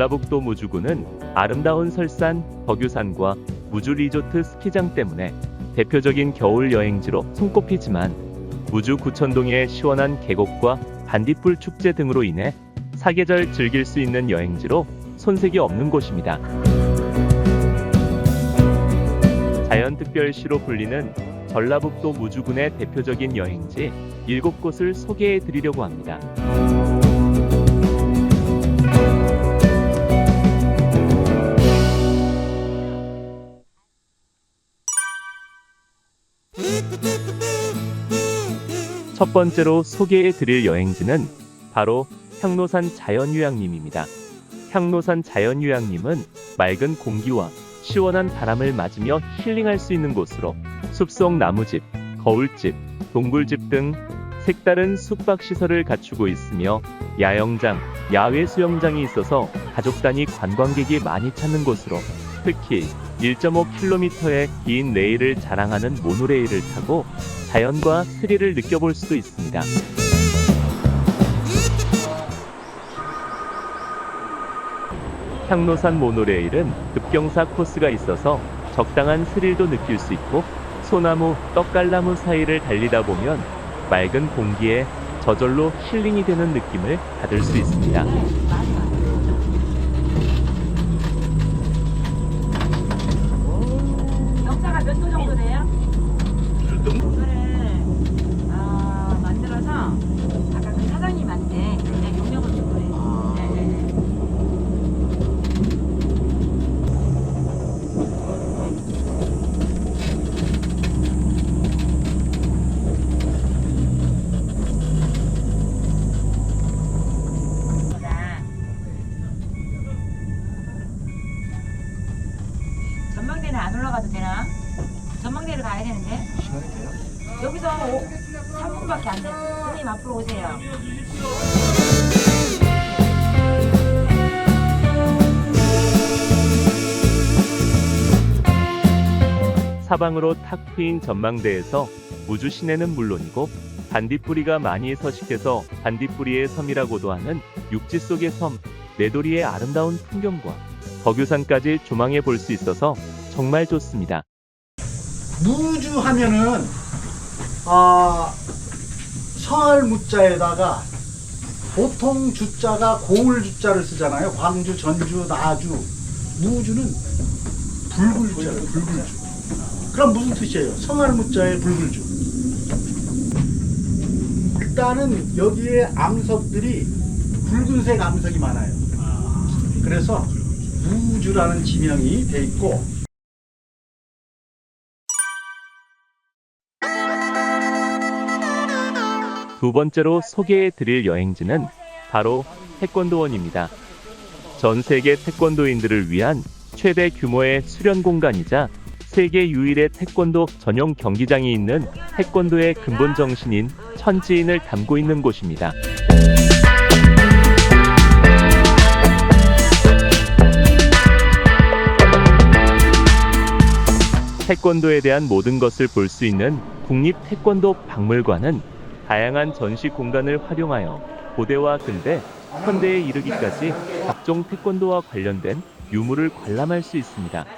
전라북도 무주군은 아름다운 설산, 덕유산과 무주 리조트 스키장 때문에 대표적인 겨울 여행지로 손꼽히지만 무주 구천동의 시원한 계곡과 반딧불 축제 등으로 인해 사계절 즐길 수 있는 여행지로 손색이 없는 곳입니다. 자연특별시로 불리는 전라북도 무주군의 대표적인 여행지 7곳을 소개해 드리려고 합니다. 첫 번째로 소개해 드릴 여행지는 바로 향로산 자연휴양림입니다. 향로산 자연휴양림은 맑은 공기와 시원한 바람을 맞으며 힐링할 수 있는 곳으로 숲속 나무집, 거울집, 동굴집 등 색다른 숙박 시설을 갖추고 있으며 야영장, 야외 수영장이 있어서 가족 단위 관광객이 많이 찾는 곳으로 특히 1.5km의 긴 레일을 자랑하는 모노레일을 타고 자연과 스릴을 느껴볼 수도 있습니다. 향로산 모노레일은 급경사 코스가 있어서 적당한 스릴도 느낄 수 있고 소나무, 떡갈나무 사이를 달리다 보면 맑은 공기에 저절로 힐링이 되는 느낌을 받을 수 있습니다. 전망대는 안 올라가도 되나? 전망대를 가야 되는데? 시간이 돼요? 여기서 3분밖에 안 돼. 선생님 앞으로 오세요. 사방으로 탁 트인 전망대에서 무주 시내는 물론이고 반딧불이가 많이 서식해서 반딧불이의 섬이라고도 하는 육지 속의 섬 내도리의 아름다운 풍경과 덕유산까지 조망해 볼 수 있어서 정말 좋습니다. 무주 하면은 아 성할 무자에다가 보통 주자가 고을 주자를 쓰잖아요. 광주, 전주, 나주. 무주는 붉을주예요. 붉을주. 그럼 무슨 뜻이에요? 성할 무자에 붉을주. 일단은 여기에 암석들이 붉은색 암석이 많아요. 그래서 무주라는 지명이 돼 있고 두 번째로 소개해 드릴 여행지는 바로 태권도원입니다. 전 세계 태권도인들을 위한 최대 규모의 수련 공간이자 세계 유일의 태권도 전용 경기장이 있는 태권도의 근본 정신인 천지인을 담고 있는 곳입니다. 태권도에 대한 모든 것을 볼 수 있는 국립 태권도 박물관은 다양한 전시 공간을 활용하여 고대와 근대, 현대에 이르기까지 각종 태권도와 관련된 유물을 관람할 수 있습니다.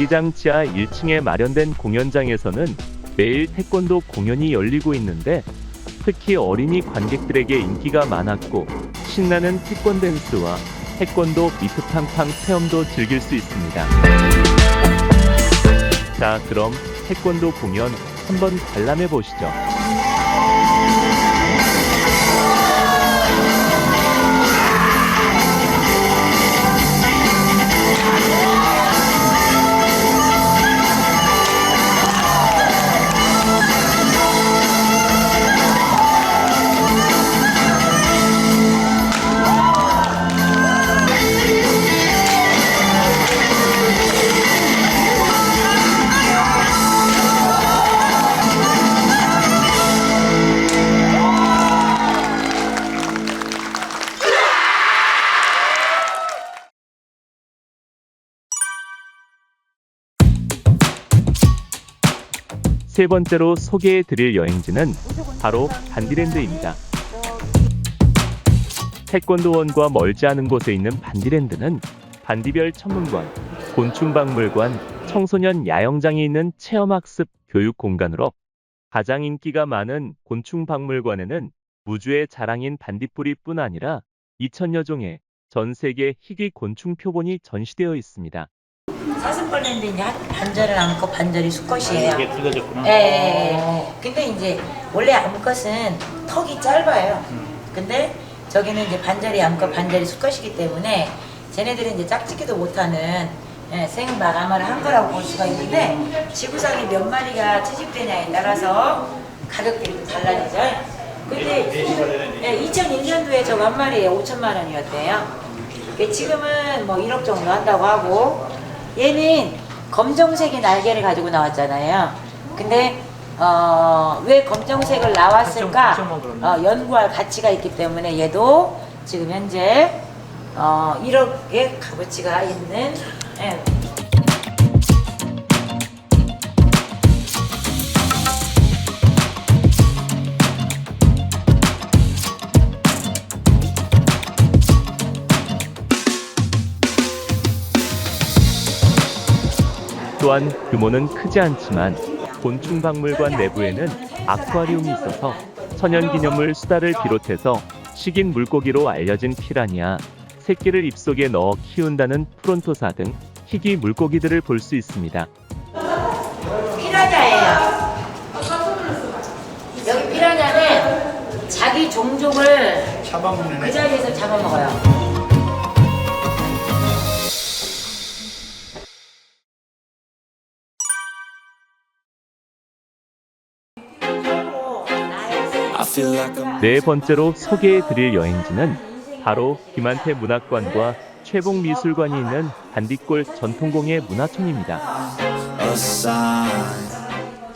경기장 지하 1층에 마련된 공연장에서는 매일 태권도 공연이 열리고 있는데 특히 어린이 관객들에게 인기가 많았고 신나는 태권 댄스와 태권도 미트팡팡 체험도 즐길 수 있습니다. 자, 그럼 태권도 공연 한번 관람해 보시죠. 세 번째로 소개해 드릴 여행지는 바로 반디랜드입니다. 태권도원과 멀지 않은 곳에 있는 반디랜드는 반디별 천문관, 곤충박물관, 청소년 야영장이 있는 체험학습 교육 공간으로 가장 인기가 많은 곤충박물관에는 우주의 자랑인 반딧불이뿐 아니라 2천여 종의 전 세계 희귀 곤충 표본이 전시되어 있습니다. 사슴벌레인데 이제 한- 반절을 안고 반절이 수컷이에요. 이게 굵어졌구나. 예, 예, 예. 근데 이제 원래 암컷은 턱이 짧아요. 근데 저기는 이제 반절이 암컷, 반절이 수컷이기 때문에 쟤네들은 이제 짝짓기도 못하는 예, 생마감을 한 거라고 볼 수가 있는데 지구상에 몇 마리가 채집되냐에 따라서 가격들이 또 달라지죠. 근데 예, 2001년도에 저거 한 마리에 5천만 원이었대요. 근데 지금은 뭐 1억 정도 한다고 하고 얘는 검정색의 날개를 가지고 나왔잖아요. 근데 어, 왜 검정색을 나왔을까? 그러네. 어, 연구할 가치가 있기 때문에 얘도 지금 현재 어, 1억의 값어치가 있는 예, 또한 규모는 크지 않지만 곤충박물관 내부에는 아쿠아리움이 있어서 천연기념물 수다를 비롯해서 식인 물고기로 알려진 피라니아, 새끼를 입속에 넣어 키운다는 프론토사 등 희귀 물고기들을 볼 수 있습니다. 피라냐예요. 여기 피라냐는 자기 종족을 그 잡아먹는 자리에서 잡아먹어요. 네 번째로 소개해 드릴 여행지는 바로 김한태 문학관과 최봉 미술관이 있는 반딧골 전통공예 문화촌입니다.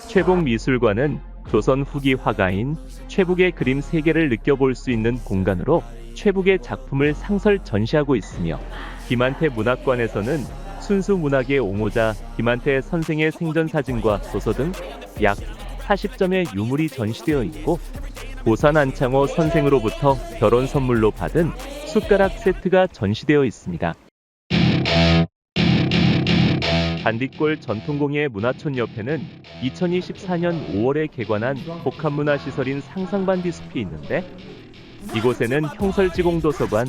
최봉 미술관은 조선 후기 화가인 최북의 그림 세계를 느껴볼 수 있는 공간으로 최북의 작품을 상설 전시하고 있으며 김한태 문학관에서는 순수 문학의 옹호자 김한태 선생의 생전 사진과 소서 등 약 40점의 유물이 전시되어 있고 보산 안창호 선생으로부터 결혼 선물로 받은 숟가락 세트가 전시되어 있습니다. 반딧골 전통공예 문화촌 옆에는 2024년 5월에 개관한 복합문화시설인 상상반디 숲이 있는데 이곳에는 형설지공도서관,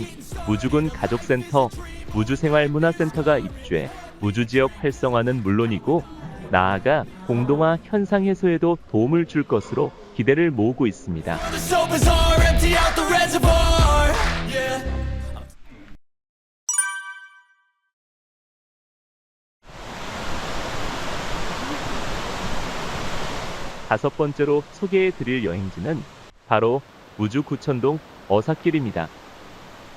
무주군 가족센터, 무주생활문화센터가 입주해 무주지역 활성화는 물론이고 나아가 공동화 현상 해소에도 도움을 줄 것으로 기대를 모으고 있습니다. 다섯 번째로 소개해 드릴 여행지는 바로 우주 구천동 어사길입니다.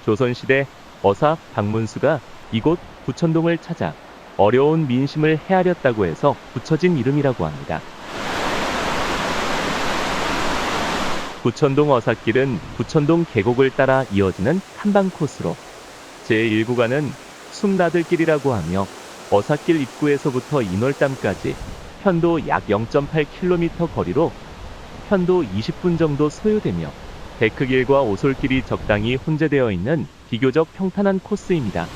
조선시대 어사 박문수가 이곳 구천동을 찾아 어려운 민심을 헤아렸다고 해서 붙여진 이름이라고 합니다. 구천동 어사길은 구천동 계곡을 따라 이어지는 탐방 코스로 제1구간은 숨나들길이라고 하며 어사길 입구에서부터 인월담까지 편도 약 0.8km 거리로 편도 20분 정도 소요되며 데크길과 오솔길이 적당히 혼재되어 있는 비교적 평탄한 코스입니다.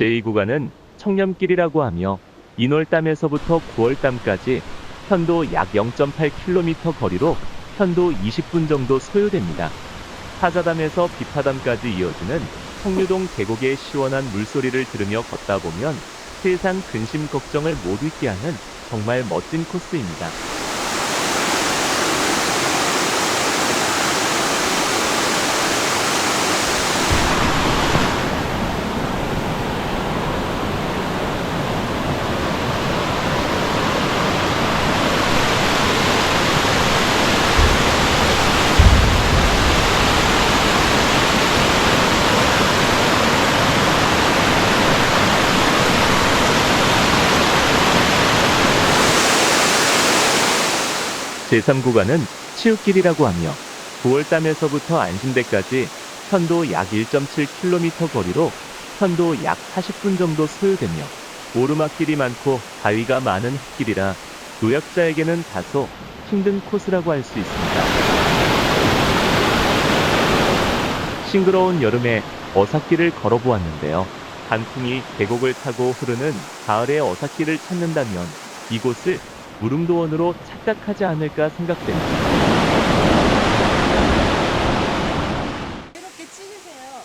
제2구간은 청렴길이라고 하며 인월담에서부터 9월담까지 편도 약 0.8km 거리로 편도 20분 정도 소요됩니다. 사자담에서 비파담까지 이어지는 청류동 계곡의 시원한 물소리를 들으며 걷다 보면 세상 근심 걱정을 못 잊게 하는 정말 멋진 코스입니다. 제3구간은 치읓길이라고 하며 9월담에서부터 안신대까지 편도 약 1.7km 거리로 편도 약 40분 정도 소요되며 오르막길이 많고 바위가 많은 흙길이라 노약자에게는 다소 힘든 코스라고 할 수 있습니다. 싱그러운 여름에 어사길을 걸어보았는데요. 단풍이 계곡을 타고 흐르는 가을의 어사길을 찾는다면 이곳을 무릉도원으로 착각하지 않을까 생각됩니다. 이렇게 찍으세요.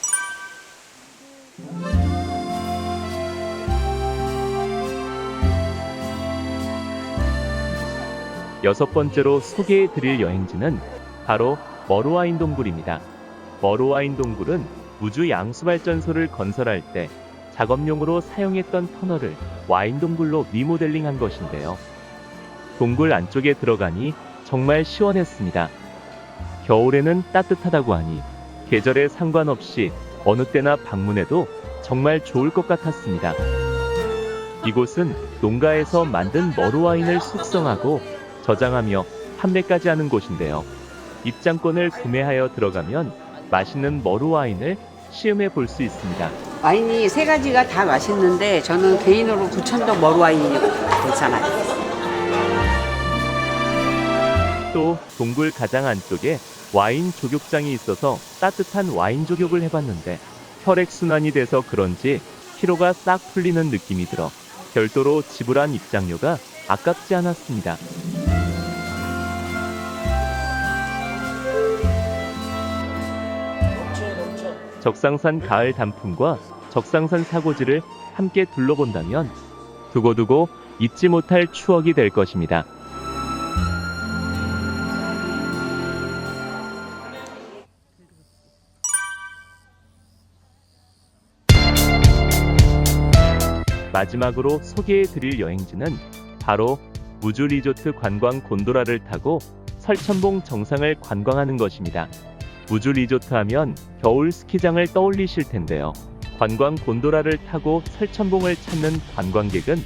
여섯 번째로 소개해 드릴 여행지는 바로 머루와인 동굴입니다. 머루와인 동굴은 우주 양수발전소를 건설할 때 작업용으로 사용했던 터널을 와인 동굴로 리모델링한 것인데요. 동굴 안쪽에 들어가니 정말 시원했습니다. 겨울에는 따뜻하다고 하니 계절에 상관없이 어느 때나 방문해도 정말 좋을 것 같았습니다. 이곳은 농가에서 만든 머루와인을 숙성하고 저장하며 판매까지 하는 곳인데요. 입장권을 구매하여 들어가면 맛있는 머루와인을 시음해 볼 수 있습니다. 와인이 세 가지가 다 맛있는데 저는 개인으로 구천도 머루 와인이 괜찮아요. 또 동굴 가장 안쪽에 와인 조격장이 있어서 따뜻한 와인 조격을 해봤는데 혈액순환이 돼서 그런지 피로가 싹 풀리는 느낌이 들어 별도로 지불한 입장료가 아깝지 않았습니다. 적상산 가을 단풍과 적상산 사고지를 함께 둘러본다면 두고두고 잊지 못할 추억이 될 것입니다. 마지막으로 소개해 드릴 여행지는 바로 우주 리조트 관광 곤도라를 타고 설천봉 정상을 관광하는 것입니다. 우주 리조트 하면 겨울 스키장을 떠올리실 텐데요. 관광 곤도라를 타고 설천봉을 찾는 관광객은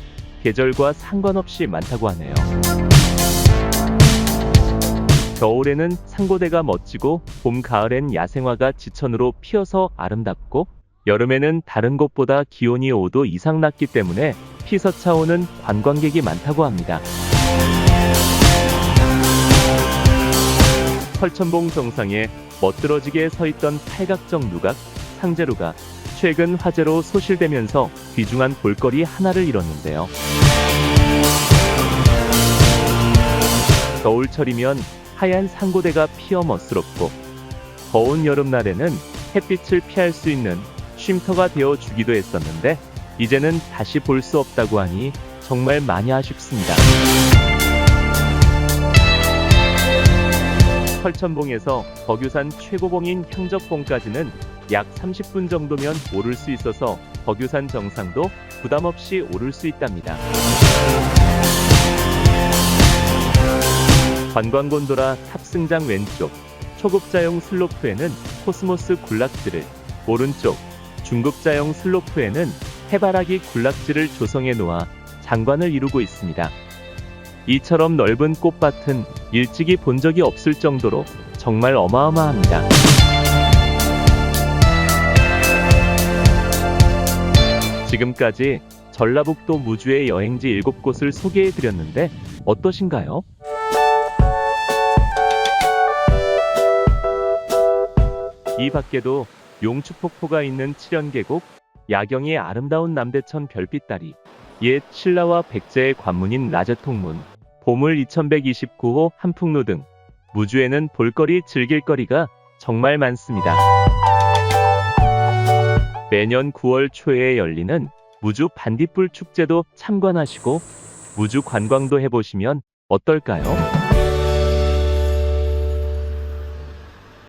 계절과 상관없이 많다고 하네요. 겨울에는 상고대가 멋지고 봄, 가을엔 야생화가 지천으로 피어서 아름답고 여름에는 다른 곳보다 기온이 5도 이상 낮기 때문에 피서차 오는 관광객이 많다고 합니다. 설천봉 정상에 멋들어지게 서 있던 팔각정 누각, 상제루가 최근 화재로 소실되면서 귀중한 볼거리 하나를 잃었는데요. 겨울철이면 하얀 상고대가 피어 멋스럽고 더운 여름날에는 햇빛을 피할 수 있는 쉼터가 되어 주기도 했었는데 이제는 다시 볼 수 없다고 하니 정말 많이 아쉽습니다. 설천봉에서 덕유산 최고봉인 향적봉까지는 약 30분 정도면 오를 수 있어서 덕유산 정상도 부담 없이 오를 수 있답니다. 관광곤도라 탑승장 왼쪽 초급자용 슬로프에는 코스모스 군락지를 오른쪽 중급자용 슬로프에는 해바라기 군락지를 조성해 놓아 장관을 이루고 있습니다. 이처럼 넓은 꽃밭은 일찍이 본 적이 없을 정도로 정말 어마어마합니다. 지금까지 전라북도 무주의 여행지 7곳을 소개해 드렸는데 어떠신가요? 이 밖에도 용추폭포가 있는 칠연계곡, 야경이 아름다운 남대천 별빛다리, 옛 신라와 백제의 관문인 라제통문, 보물 2129호 한풍로 등 무주에는 볼거리 즐길거리가 정말 많습니다. 매년 9월 초에 열리는 무주 반딧불 축제도 참관하시고 무주 관광도 해보시면 어떨까요?